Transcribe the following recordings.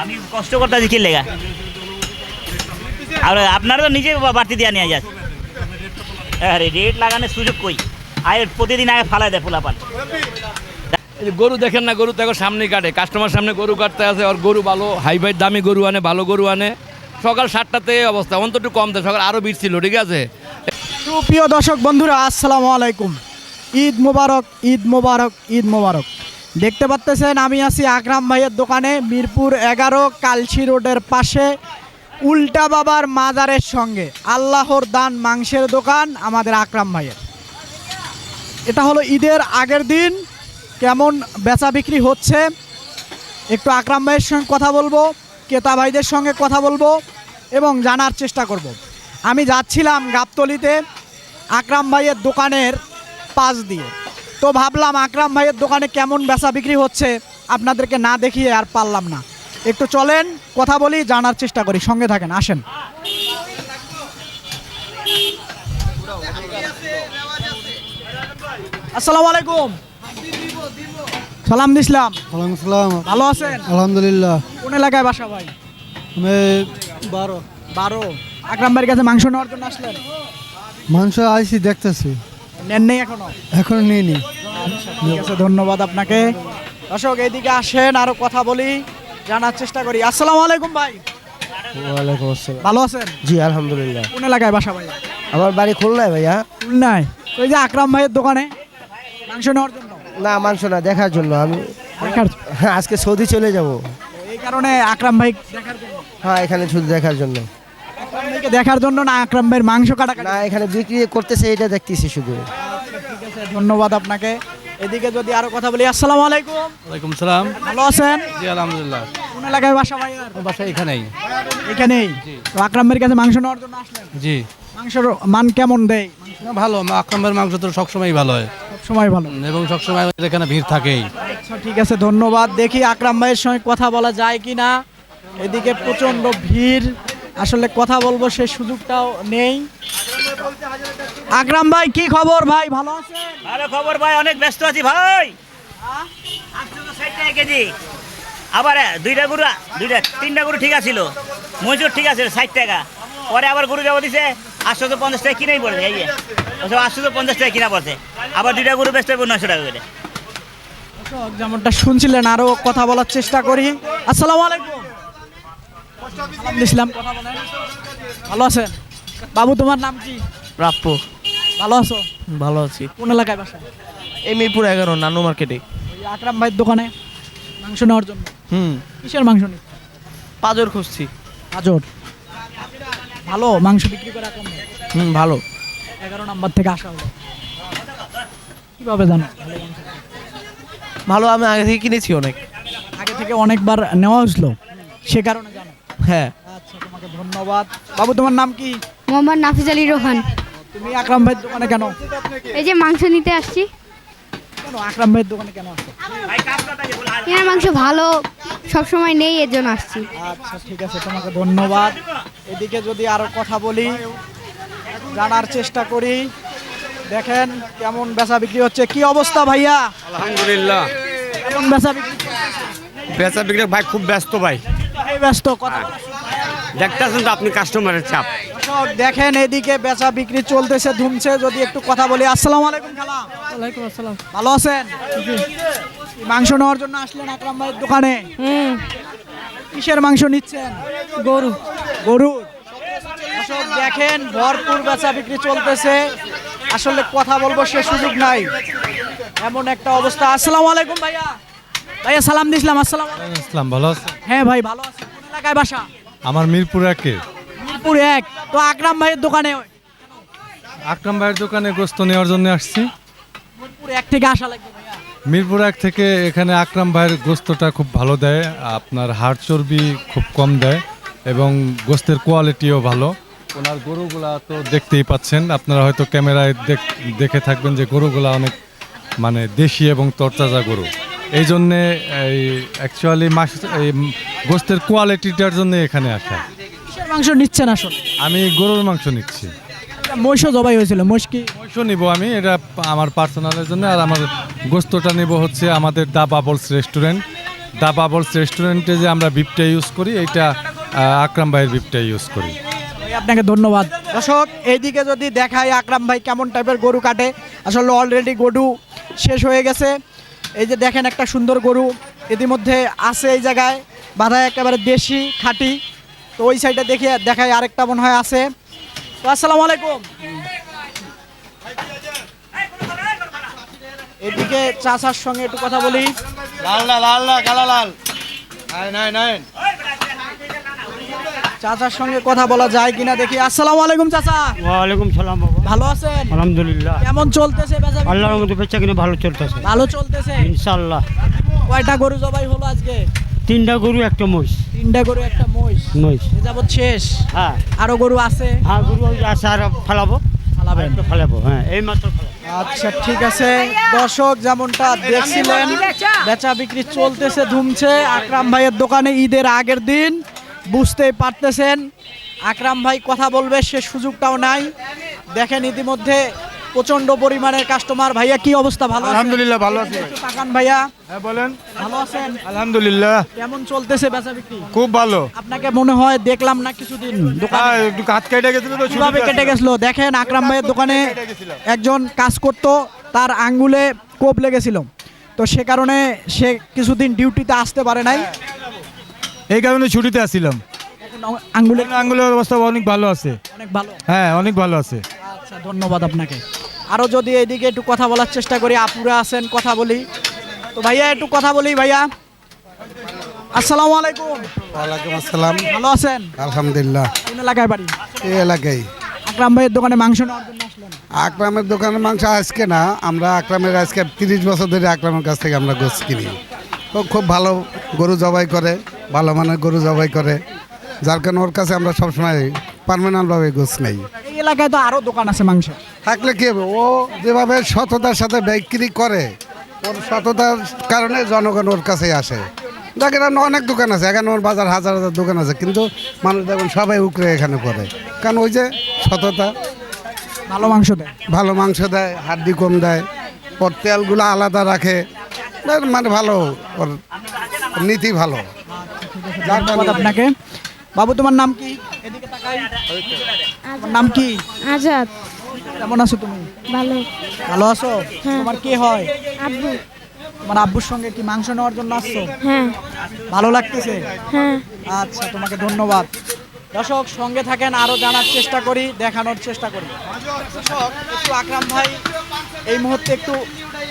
আমি কষ্ট করতে আছি কি লেগা আর আপনারা তো নিজে বাড়তি দিয়ে নিয়ে যাচ্ছে আরে রেট লাগানোর সুযোগ কই? আয় প্রতিদিন আগে ফালাই দেয় ফুলাপান। এই গরু দেখেন না গরু তো এখন সামনে কাটে। কাস্টমার সামনে গরু কাটতে আছে আর গরু ভালো হাই ফাই দামি গরু আনে ভালো গরু আনে। সকাল সাতটাতে এই অবস্থা অন্তত কম দেয় সকাল আরও ভিড় ছিল ঠিক আছে? সুপ্রিয় দর্শক বন্ধুরা আসসালামু আলাইকুম। ঈদ মোবারক ঈদ মোবারক ঈদ মোবারক। দেখতে পাচ্তেছেন, আমি আছি আকরাম ভাইয়ের দোকানে, মিরপুর এগারো কালসি রোডের পাশে, উল্টা বাবার মাজারের সঙ্গে। আল্লাহর দান মাংসের দোকান আমাদের আকরাম ভাইয়ের। এটা হলো ঈদের আগের দিন, কেমন বেচা বিক্রি হচ্ছে, একটু আকরাম ভাইয়ের সঙ্গে কথা বলব, ক্রেতা ভাইদের সঙ্গে কথা বলব, এবং জানার চেষ্টা করব। আমি যাচ্ছিলাম গাবতলিতে, আকরাম ভাইয়ের দোকানের পাশ দিয়ে। তো ভাবলাম আকরাম ভাইয়ের দোকানে কেমন বেচা বিক্রি হচ্ছে আপনাদেরকে না দেখিয়ে আর পারলাম না। একটু চলেন কথা বলি জানার চেষ্টা করি। সঙ্গে থাকেন আসেন। আসসালামু আলাইকুম। সালাম দিসলাম ওয়ালাইকুম আসসালাম ভালো আছেন? আলহামদুলিল্লাহ। কোন এলাকায় বাসা ভাই? আমি বারো। বারো। আকরাম ভাইয়ের কাছে মাংস নেওয়ার জন্য আসলেন? মাংস আইসি দেখতেছি। নেন নেই এখনও? এখন নিইনি। ঠিক আছে ধন্যবাদ আপনাকে। দর্শক এইদিকে আসেন আরও কথা বলি জানার চেষ্টা করি। আসসালামু আলাইকুম ভাই। ওয়ালাইকুম আসসালাম। ভালো আছেন? জি আলহামদুলিল্লাহ। কোন এলাকায় বাসা ভাই? আমার বাড়ি খুলনায় ভাইয়া। খুলনায়। ওই যে আকরাম ভাইয়ের দোকানে? মাংস নেওয়ার জন্য? না মাংস না দেখার জন্য। আমি হ্যাঁ, আজকে সৌদি চলে যাব। এই কারণে আকরাম ভাই দেখার জন্য? হ্যাঁ এখানে শুধু দেখার জন্য। দেখার জন্য না আকরাম ভাইয়ের মাংস কাটা না এখানে বিক্রি করতেছে এটা দেখতেছি শুধু। আছে ধন্যবাদ আপনাকে। এদিকে যদি আরও কথা বলি আসসালামু আলাইকুম। ওয়ালাইকুম সালাম। ভালো আছেন? জি আলহামদুলিল্লাহ। কোন এলাকায় বাসা ভাই? বাসা এখানেই। এখানেই? তো আকরাম ভাইয়ের কাছে মাংস নেওয়ার জন্য আসলেন? জি। মাংসের মান কেমন দেয়? ভালো। আকরামের মাংস তো সবসময় ভালো হয়। সব সময় ভালো এবং সবসময় এখানে ভিড় থাকেই। আচ্ছা ঠিক আছে ধন্যবাদ। দেখি আকরাম ভাইয়ের সঙ্গে কথা বলা যায় কি না এদিকে প্রচণ্ড ভিড়। আসলে কথা বলব সেই সুযোগটাও নেই। আকরাম ভাই কি খবর ভাই? ভালো আছেন? ভালো খবর ভাই অনেক ব্যস্ত আছি ভাই। টাকা কেজি। আবার দুইটা গরু দুইটা তিনটা গরু ঠিক আছিল। মজুর ঠিক আছে ষাট টাকা। পরে আবার গরু যাব দিছে আটশো তো পঞ্চাশ টাকা কিনেই পড়ছে এই যে। আটশো তো পঞ্চাশ টাকা কিনা পড়ছে। আবার দুইটা গরু বেচতে হবে নয়শো টাকা করে। যেমনটা শুনছিলেন আরও কথা বলার চেষ্টা করি। আসসালামু আলাইকুম। ভালো আছেন? বাবু তোমার নাম কি? প্রাপ্য। ভালো আছো? ভালো আছি। কোন এলাকায় বাসা এই মিরপুর এগারো নানু মার্কেটে। ওই আকরাম ভাইয়ের দোকানে মাংস নেওয়ার জন্য। হুম। কিসের মাংস নিচ্ছ পাজর খুঁজছি। পাজর। ভালো মাংস বিক্রি করে আকরাম ভাই হুম ভালো। এগারো নাম্বার থেকে আসা হলো। কীভাবে জানো? ভালো আমি আগে থেকে কিনেছি অনেক। আগে থেকে অনেকবার নেওয়া হয়েছিল। সে কারণে জানো। হ্যাঁ। আচ্ছা তোমাকে ধন্যবাদ। বাবু তোমার নাম কি? মোহাম্মদ নাফিজ আলী রোহান। তুমি আকরাম ভাইয়ের দোকানে কেন? এই যে মাংস নিতে আসছি। কেন আকরাম ভাইয়ের দোকানে কেন আসছো? এনার মাংস ভালো সব সময় নেই এর জন্য আসছি। আচ্ছা ঠিক আছে তোমাকে ধন্যবাদ। এদিকে যদি আরও কথা বলি জানার চেষ্টা করি। দেখেন কেমন বেচা বিক্রি হচ্ছে। কি অবস্থা ভাইয়া? আলহামদুলিল্লাহ। কেমন বেচা বিক্রি বেচা বিক্রি ভাই খুব ব্যস্ত ভাই। এই ব্যস্ত? কথা দেখতেছেন তো আপনি কাস্টমারের চাপ। দেখেন এদিকে বেচা বিক্রি চলতেছে ধুমছে। যদি একটু কথা বলি আসসালামু আলাইকুম খালা। ওয়ালাইকুম আসসালাম। ভালো আছেন? মাংস নেওয়ার জন্য আসলেন আকরাম ভাইয়ের দোকানে? হুম। কিসের মাংস নিচ্ছেন? গরু। গরু। দর্শক দেখেন ভরপুর বেচা বিক্রি চলতেছে। আসলে কথা বলব সে সুযোগ নাই। এমন একটা অবস্থা। আসসালামু আলাইকুম ভাইয়া। ভাইয়া সালাম দিছিলাম। আসসালাম ইসলাম ভালো আছে হ্যাঁ ভাই ভালো আছি। কোন এলাকায় বাসা? আমার মিরপুর একে। মিরপুর এক। তো আকরাম ভাইয়ের দোকানে আকরাম ভাইয়ের দোকানে গোস্ত নেওয়ার জন্য আসছি। মিরপুর এক থেকে আসা লাগবে মিরপুর এক থেকে এখানে আকরাম ভাইয়ের গোস্তটা খুব ভালো দেয়। আপনার হাড় চর্বি খুব কম দেয় এবং গোস্তের কোয়ালিটিও ভালো। ওনার গরুগুলা তো দেখতেই পাচ্ছেন। আপনারা হয়তো ক্যামেরায় দেখ- থাকবেন যে গরুগুলা অনেক মানে দেশি এবং তরতাজা গরু। এই জন্যে এই অ্যাকচুয়ালি মাস এই গোস্তের কোয়ালিটিটার জন্য এখানে আসা। মাংস নিচ্ছেন আসলে? আমি গরুর মাংস নিচ্ছি। মহিষ জবাই হয়েছিল মহিষ কি? পয়সা নিব আমি এটা আমার পার্সোনালের জন্য আর আমার গোস্তটা নিব হচ্ছে আমাদের the bubbles restaurant. The bubbles রেস্টুরেন্টে যে আমরা বিপটা ইউজ করি এইটা আহ, আকরাম ভাইয়ের বিপটা ইউজ করি। আপনাকে ধন্যবাদ। দর্শক এইদিকে যদি দেখায় আকরাম ভাই কেমন টাইপের গরু কাটে আসলে অলরেডি গরু শেষ হয়ে গেছে। এই যে দেখেন একটা সুন্দর গরু ইতিমধ্যে আছে এই জায়গায় বাধা একেবারে দেশি খাঁটি। তো ওই সাইডে দেখে দেখায় আরেকটা মনে হয় আছে। তো আসসালামু আলাইকুম। এদিকে চাচার সঙ্গে একটু কথা বলি। লাল না লাল না কালা লাল। নাই নাই চাচার সঙ্গে কথা বলা যায় কিনা দেখি। আসসালামু আলাইকুম চাচা। ওয়ালাইকুম সালাম বাবা। ভালো আছেন? আলহামদুলিল্লাহ। কেমন চলতেছে বেচা আল্লাহর মধ্যে বেচা কিনে ভালো চলতেছে। ভালো চলতেছে? ইনশাল্লাহ কয়টা গরু জবাই হলো আজকে? তিনটা গরু একটা মহিষ। তিনটা গরু একটা মহিষ। মহিষ। এ যাবৎ শেষ। হ্যাঁ। আরও গরু আছে? হ্যাঁ গরু আছে আর ফালাবো। ফালাবেন। একটু ফালাবো হ্যাঁ এই মাত্র আচ্ছা ঠিক আছে। দর্শক যেমনটা দেখছিলেন বেচা বিক্রি চলতেছে ধুমছে। আকরাম ভাইয়ের দোকানে ঈদের আগের দিন বুঝতেই পারতেছেন। আকরাম ভাই কথা বলবে সে সুযোগটাও নাই। দেখেন ইতিমধ্যে প্রচণ্ড পরিমাণের কাস্টমার ভাইয়া কি অবস্থা? ভালো? আলহামদুলিল্লাহ ভালো আছি তাকান ভাইয়া। হ্যাঁ বলেন। ভালো আছেন? আলহামদুলিল্লাহ। কেমন চলতেছে বেচা বিক্রি? খুব ভালো। আপনাকে মনে হয় দেখলাম না কিছুদিন দোকানে? হ্যাঁ, একটু হাত কেটে গেছিল তো কীভাবে কেটে গেছিল? দেখেন আকরাম ভাইয়ের দোকানে একজন কাজ করত তার আঙ্গুলে কোপ লেগেছিল। তো সে কারণে সে কিছুদিন ডিউটিতে আসতে পারে নাই। এই কারণে ছুটিতে আসছিলাম। এখন আঙ্গুলে আঙ্গুলের অবস্থা অনেক ভালো আছে। অনেক ভালো? হ্যাঁ অনেক ভালো আছে। আচ্ছা ধন্যবাদ আপনাকে। আরও যদি এদিকে একটু কথা বলার চেষ্টা করি আপুরা আছেন কথা বলি। তো ভাইয়া একটু কথা বলি ভাইয়া। আসসালামু আলাইকুম। ওয়ালাইকুম আসসালাম। ভালো আছেন? আলহামদুলিল্লাহ। কোন এলাকায় বাড়ি? এই এলাকায়। আকরাম ভাইয়ের দোকানে মাংস নেওয়ার জন্য আসলেন। আকরামের দোকানের মাংস আজকে না আমরা আকরামের আজকে তিরিশ বছর ধরে আকরামের কাছ থেকে আমরা গোছ কিনি। ও খুব ভালো গরু জবাই করে ভালো মানের গরু জবাই করে। যার কারণে ওর কাছে আমরা সবসময় পারমানেন্টভাবে গোছ নেই। এই এলাকায় তো আরও দোকান আছে মাংস থাকলে কি হবে? ও যেভাবে সততার সাথে বিক্রি করে ওর সততার কারণে জনগণ ওর কাছেই আসে। দেখেন অনেক দোকান আছে এখানে ওর বাজার হাজার হাজার দোকান আছে কিন্তু মানুষ দেখুন সবাই উকরে এখানে পড়ে। কারণ ওই যে সততা ভালো মাংস দেয়। ভালো মাংস দেয় হাড্ডি কম দেয় ওর তেলগুলো আলাদা রাখে। মানে ভালো ওর নীতি ভালো। কারণে- আপনাকে। বাবু তোমার নাম কি? এদিকে তাকাই। তোমার নাম কি? আজাদ। কেমন আছো তুমি? ভালো। ভালো আছো? তোমার কে হয়? আব্বু। তোমার আব্বুর সঙ্গে কি মাংস নেওয়ার জন্য আসছো? হ্যাঁ। ভালো লাগতেছে? হ্যাঁ। আচ্ছা তোমাকে ধন্যবাদ। দর্শক সঙ্গে থাকেন আরও জানার চেষ্টা করি দেখানোর চেষ্টা করি। দর্শক একটু আকরাম ভাই এই মুহূর্তে একটু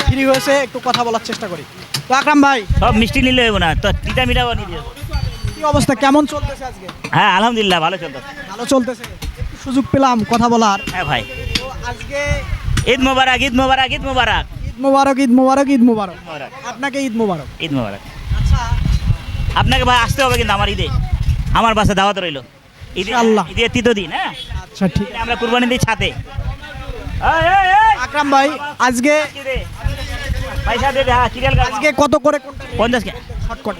ফ্রি হয়েছে একটু কথা বলার চেষ্টা করি। তো আকরাম ভাই। সব মিষ্টি নিলে হইব না তো তিতা মিঠাও নিয়ে দিও। কি অবস্থা? কেমন চলতেছে আজকে? হ্যাঁ আলহামদুলিল্লাহ ভালো চলতেছে। ভালো চলতেছে? একটু সুযোগ পেলাম কথা বলার। হ্যাঁ ভাই। তো আজকে ঈদ মোবারক ঈদ মোবারক ঈদ মোবারক। ঈদ মোবারক ঈদ মোবারক ঈদ মোবারক। মোবারক। আপনাকে ঈদ মোবারক। ঈদ মোবারক। আচ্ছা। আপনাকে ভাই আসতে হবে কিন্তু আমার ঈদে। আমার বাসা দাওয়াত রইল। ঈদে ইনশাআল্লাহ। ঈদে তৃতীয় দিন হ্যাঁ? আচ্ছা ঠিক। আমরা কুরবানি দিই ছাতে এই, এই, এই, আকরাম ভাই আজকে কি রে? পয়সা দে দে, হ্যাঁ সিরিয়াল আজকে কত করে কোনটা? পঞ্চাশ কে। শর্টকট।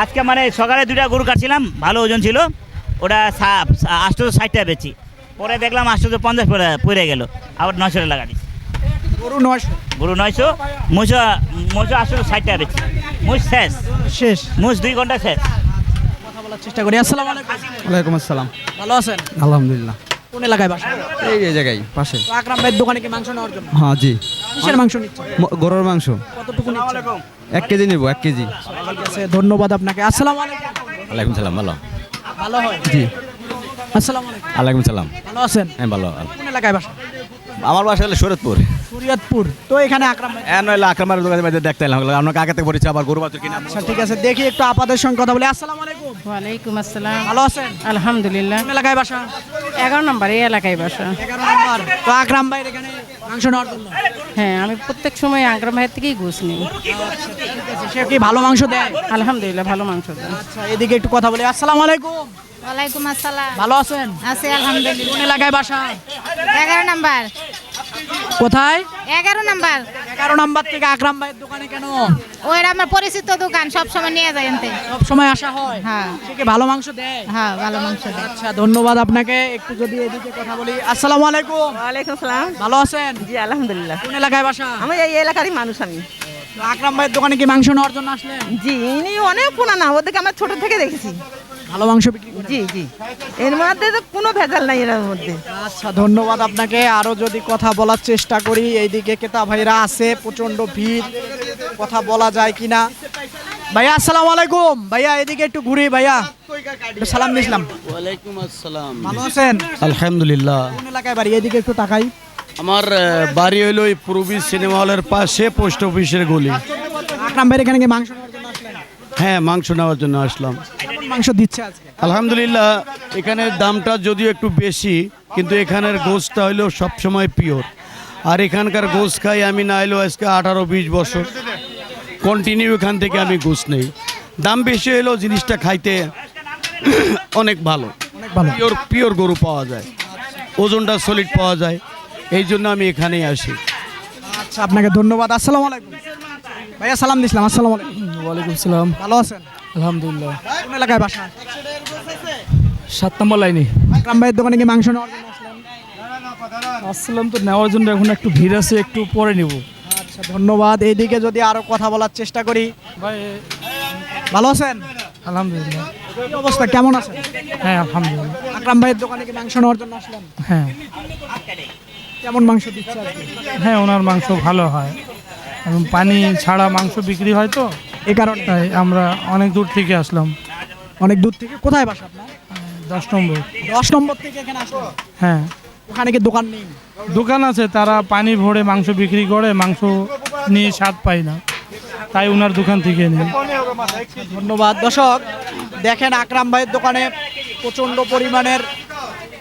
আজকে মানে সকালে দুইটা গরু কাটছিলাম ভালো ওজন ছিল। ওটা আটশো ষাট টাকা বেচি। পরে দেখলাম আটশো পঞ্চাশ পরে পড়ে গেল। আবার নয়শো টাকা লাগা দিচ্ছি গরু নয়শো। গরু নয়শো মুছো মুছো আটশো ষাট টাকা বেচি। মুছ শেষ। শেষ। মুছ দুই ঘণ্টা শেষ। কথা বলার চেষ্টা করি। আসসালামু আলাইকুম। ওয়ালাইকুম আসসালাম। ভালো আছেন? আলহামদুলিল্লাহ। কোন এলাকায় বাসা এই এই জায়গায় পাশে। আকরাম ভাইয়ের দোকানে কি মাংস নেওয়ার জন্য? হ্যাঁ জি। কিসের মাংস নিচ্ছে ম- গরুর মাংস। কতটুকু নিচ্ছে এক কেজি নেব এক কেজি। ঠিক ধন্যবাদ আপনাকে। আসসালামু আলাইকুম। ওয়ালাইকুম সালাম ভালো। ভালো হয়? জি। আসসালামু আলাইকুম। ওয়ালাইকুম সালাম। ভালো আছেন? হ্যাঁ ভালো। কোন এলাকায় বাসা? আমার বাসা হলো শরৎপুর শরীয়তপুর তো এখানে আকরাম ভাই এন হইলে আক্রমণের দোকানে মধ্যে দেখতে এলাম। আপনাকে আগে থেকে পরিচয় আবার গরু বাছুর কিনা আচ্ছা ঠিক আছে দেখি একটু আপাদের সঙ্গে কথা বলি। আসসালামু আলাইকুম। ওয়ালাইকুম আসসালাম। ভালো আছেন? আলহামদুলিল্লাহ। কোন এলাকায় বাসা? এগারো নম্বর এই এলাকায় বাসা। এগারো নম্বর। তো আকরাম ভাইয়ের এখানে মাংস নেওয়ার জন্য। হ্যাঁ আমি প্রত্যেক সময় আগ্রা ভাইয়ের থেকেই ঘুষ নিই। সে কি ভালো মাংস দেয়? আলহামদুলিল্লাহ ভালো মাংস দেয়। আচ্ছা এদিকে একটু কথা বলি। আসসালাম আলাইকুম। ওয়ালাইকুম আসসালাম। ভালো আছেন? আছি আলহামদুলিল্লাহ। কোন এলাকায় বাসা? এগারো নাম্বার। কোথায়? এগারো নাম্বার। নাম্বার থেকে আকরাম ভাইয়ের দোকানে কেন? ওই আমার পরিচিত দোকান সব সময় নিয়ে যায় এনতে সব সময় আসা হয়? হ্যাঁ। সে কি ভালো মাংস দেয়? হ্যাঁ ভালো মাংস দেয়। আচ্ছা ধন্যবাদ আপনাকে। একটু যদি এদিকে কথা বলি। আসসালামু আলাইকুম। ওয়ালাইকুম আসসালাম ভালো আছেন? জি আলহামদুলিল্লাহ। কোন এলাকায় বাসা? আমি এই এলাকারই মানুষ আমি। আকরাম ভাইয়ের দোকানে কি মাংস নেওয়ার জন্য আসলেন? জি ইনি অনেক পুরানা ওদেরকে আমরা ছোট থেকে দেখেছি। ভালো মাংস বিক্রি করে জি জি। এর মধ্যে তো কোনো ভেজাল নাই এর মধ্যে। আচ্ছা ধন্যবাদ আপনাকে। আরও যদি কথা বলার চেষ্টা করি এইদিকে কেতা ভাইরা আছে প্রচণ্ড ভিড়। কথা বলা যায় কিনা? ভাইয়া আসসালামু আলাইকুম। ভাইয়া এদিকে একটু ঘুরি ভাইয়া। সালাম দিছিলাম ওয়ালাইকুম আসসালাম। ভালো আছেন? আলহামদুলিল্লাহ। কোন এলাকায় বাড়ি? এদিকে একটু তাকাই। আমার বাড়ি হলো এই পূর্বী সিনেমা হলের পাশে পোস্ট অফিসের গলি। আকরাম ভাইয়ের এখানে কি মাংস হ্যাঁ মাংস নেওয়ার জন্য আসলাম। মাংস দিচ্ছে আজকে। আলহামদুলিল্লাহ এখানের দামটা যদিও একটু বেশি কিন্তু এখানের গোশটা হইল সবসময় পিওর আর এখানকার গোশ খাই আমি না এলো আজকে আঠারো বিশ বছর। কন্টিনিউ এখান থেকে আমি গোশ নেই। দাম বেশি হলেও জিনিসটা খাইতে অনেক ভালো। অনেক ভালো। পিওর পিওর গরু পাওয়া যায়। ওজনটা সলিড পাওয়া যায়। এই জন্য আমি এখানেই আসি। আচ্ছা আপনাকে ধন্যবাদ। আসসালামু আলাইকুম। ভাইয়া সালাম দিছিলাম। আসসালামু আলাইকুম। ওয়ালাইকুম সালাম। ভালো আছেন? আলহামদুলিল্লাহ। কোন এলাকায় বাসা? সাত নম্বর লাইনে। আকরাম ভাইয়ের দোকানে কি মাংস নেওয়ার জন্য আসসালাম তো নেওয়ার জন্য এখন একটু ভিড় আছে একটু পরে নেব। আচ্ছা ধন্যবাদ। এইদিকে যদি আরও কথা বলার চেষ্টা করি। ভাই ভালো আছেন? আলহামদুলিল্লাহ। অবস্থা? কেমন আছেন? হ্যাঁ আলহামদুলিল্লাহ। আকরাম ভাইয়ের দোকানে কি মাংস নেওয়ার জন্য আসলেন? হ্যাঁ। কেমন মাংস দিচ্ছে হ্যাঁ ওনার মাংস ভালো হয়। এবং পানি ছাড়া মাংস বিক্রি হয় তো। এই কারণে। তাই আমরা অনেক দূর থেকে আসলাম। অনেক দূর থেকে। কোথায় বাসা আপনার? দশ নম্বর। দশ নম্বর থেকে এখানে আসলেন। হ্যাঁ। ওখানে কি দোকান নেই? দোকান আছে তারা পানি ভরে মাংস বিক্রি করে মাংস নিয়ে স্বাদ পায় না। তাই ওনার দোকান থেকে নেই ধন্যবাদ। দর্শক দেখেন আকরাম ভাইয়ের দোকানে প্রচণ্ড পরিমাণের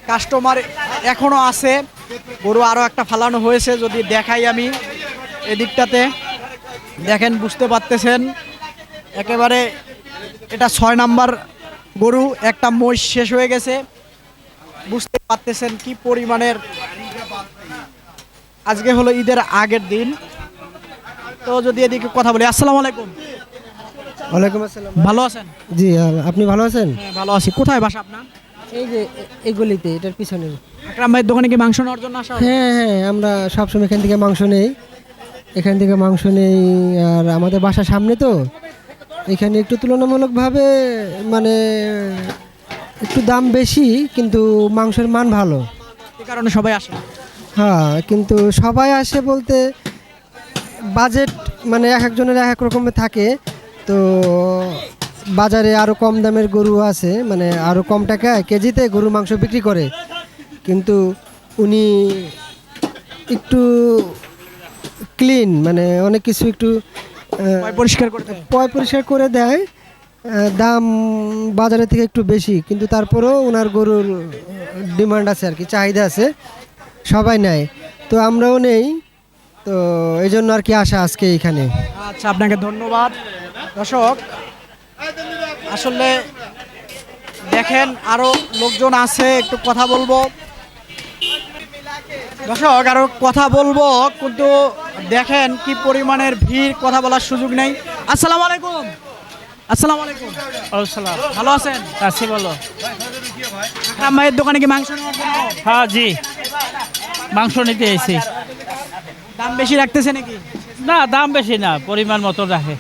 কাস্টমার এখনও আছে। গরু আরও একটা ফালানো হয়েছে যদি দেখাই আমি এদিকটাতে। দেখেন বুঝতে পারতেছেন। একেবারে এটা ছয় নাম্বার গরু একটা মহিষ শেষ হয়ে গেছে। বুঝতে পারতেছেন কি পরিমাণের আজকে হলো ঈদের আগের দিন। তো যদি এদিকে কথা বলি আসসালামু আলাইকুম। ওয়ালাইকুম আসসালাম। ভালো আছেন? জি আপনি ভালো আছেন? হ্যাঁ ভালো আছি। কোথায় বাসা আপনার? এই যে এই গলিতে এটার পিছনে। আকরাম ভাইয়ের দোকানে কি মাংস নেওয়ার জন্য আসা হ্যাঁ হ্যাঁ আমরা সবসময় এখান থেকে মাংস নেই। এখান থেকে মাংস নেই আর আমাদের বাসার সামনে তো। এখানে একটু তুলনামূলকভাবে মানে একটু দাম বেশি কিন্তু মাংসের মান ভালো। কারণে সবাই আসে হ্যাঁ কিন্তু সবাই আসে বলতে বাজেট মানে এক একজনের এক এক রকমের থাকে। তো বাজারে আরও কম দামের গরু আছে মানে আরও কম টাকায় কেজিতে গরু মাংস বিক্রি করে। কিন্তু উনি একটু ক্লিন মানে অনেক কিছু একটু পরিষ্কার করতে পয় পরিষ্কার করে দেয়। দাম বাজারের থেকে একটু বেশি কিন্তু তারপরেও ওনার গরুর ডিমান্ড আছে আর কি চাহিদা আছে সবাই নেয়। তো আমরাও নেই তো এই জন্য আর কি আসা আজকে এখানে। আচ্ছা আপনাকে ধন্যবাদ। দর্শক আসলে দেখেন আরও লোকজন আছে একটু কথা বলব। দর্শক আরও কথা বলব কিন্তু দেখেন কি পরিমাণের ভিড় কথা বলার সুযোগ নেই। আসসালামু আলাইকুম। আসসালামু আলাইকুম। ভালো আছেন? আছি বলো আকরাম ভাইয়ের দোকানে কি মাংস হ্যাঁ জি। মাংস নিতে এসেছি। দাম বেশি রাখতেছে নাকি? না দাম বেশি না পরিমাণ মতো রাখে।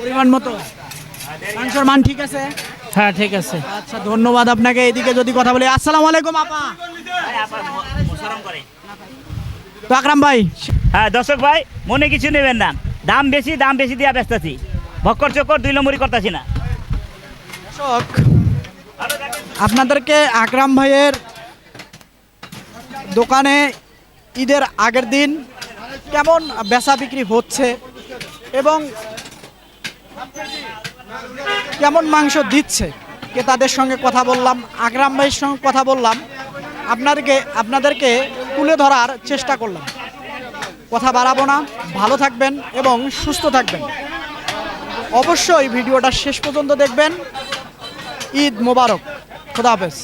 পরিমাণ মতো? মাংসের মান ঠিক আছে? হ্যাঁ ঠিক আছে। আচ্ছা ধন্যবাদ আপনাকে। এদিকে যদি কথা বলি আসসালামু আলাইকুম আপা। তো আকরাম ভাই হ্যাঁ দর্শক ভাই, মনে কিছু নেবেন না। দাম বেশি দাম বেশি দিয়া ব্যস্ত আছি। ভক্কর চক্কর দুই নম্বরই করতেছি না। আপনাদেরকে আকরাম ভাইয়ের দোকানে ঈদের আগের দিন কেমন বেচা বিক্রি হচ্ছে এবং কেমন মাংস দিচ্ছে কে তাদের সঙ্গে কথা বললাম, আকরাম ভাইয়ের সঙ্গে কথা বললাম আপনাদেরকে আপনাদেরকে তুলে ধরার চেষ্টা করলাম। কথা বাড়াবো না। ভালো থাকবেন এবং সুস্থ থাকবেন। অবশ্যই ভিডিওটা শেষ পর্যন্ত দেখবেন। ঈদ মোবারক। খুদা হাফেজ।